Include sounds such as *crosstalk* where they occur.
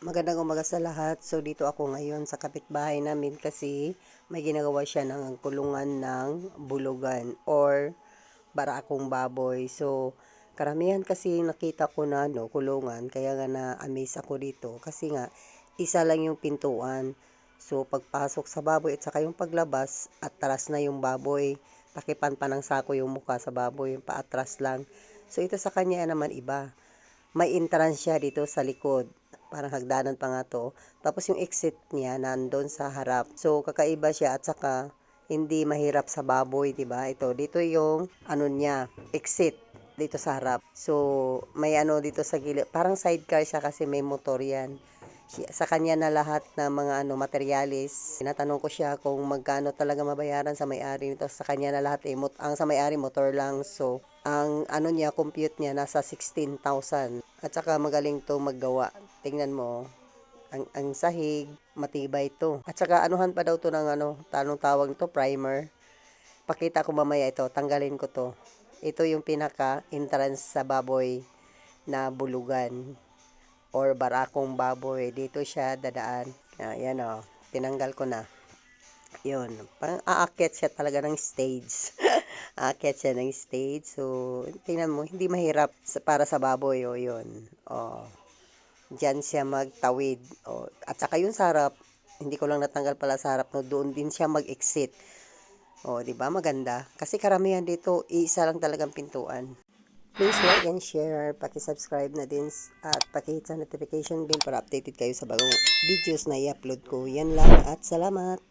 Magandang umaga sa lahat. So dito ako ngayon sa kapitbahay namin kasi may ginagawa siya ng kulungan ng bulugan or barakong baboy. So karamihan kasi nakita ko na no, kulungan kaya nga na-amaze ako dito kasi nga isa lang yung pintuan. So pagpasok sa baboy at saka yung paglabas atras na yung baboy. Takipan pa ng sako yung mukha sa baboy, yung paatras lang. So ito sa kanya naman iba. May entrance siya dito sa likod parang hagdanan pa nga to. Tapos yung exit niya nandun sa harap. So kakaiba siya at saka hindi mahirap sa baboy, 'di ba? Ito dito yung ano niya, exit dito sa harap. So may ano dito sa gilid, parang sidecar siya kasi may motor 'yan. Sa kanya na lahat ng mga ano materialis. Tinatanong ko siya kung magkano talaga mabayaran sa may-ari nito. Sa kanya na lahat eh. Mot- ang sa may-ari motor lang. So ang ano niya, compute niya nasa 16,000. At saka magaling to maggawa. Tingnan mo, ang, ang sahig, matibay to. At saka anuhan pa daw to ng ano, tanong tawag to, primer. Pakita ko mamaya ito, tanggalin ko to. Ito yung pinaka entrance sa baboy na bulugan or barakong baboy. Dito siya dadaan. Ayan o, tinanggal ko na. Yun, parang aakyat siya talaga ng stage. *laughs* aakyat siya ng stage. So, tingnan mo, hindi mahirap sa- para sa baboy. O, yun. O, Diyan siya magtawid. O, at saka yung sarap, hindi ko lang natanggal pala sa harap, no, doon din siya mag-exit. O, di ba? Maganda. Kasi karamihan dito, isa lang talagang pintuan. Please like and share, paki-subscribe na din at paki-hit sa notification bell para updated kayo sa bagong videos na i-upload ko. Yan lang at salamat!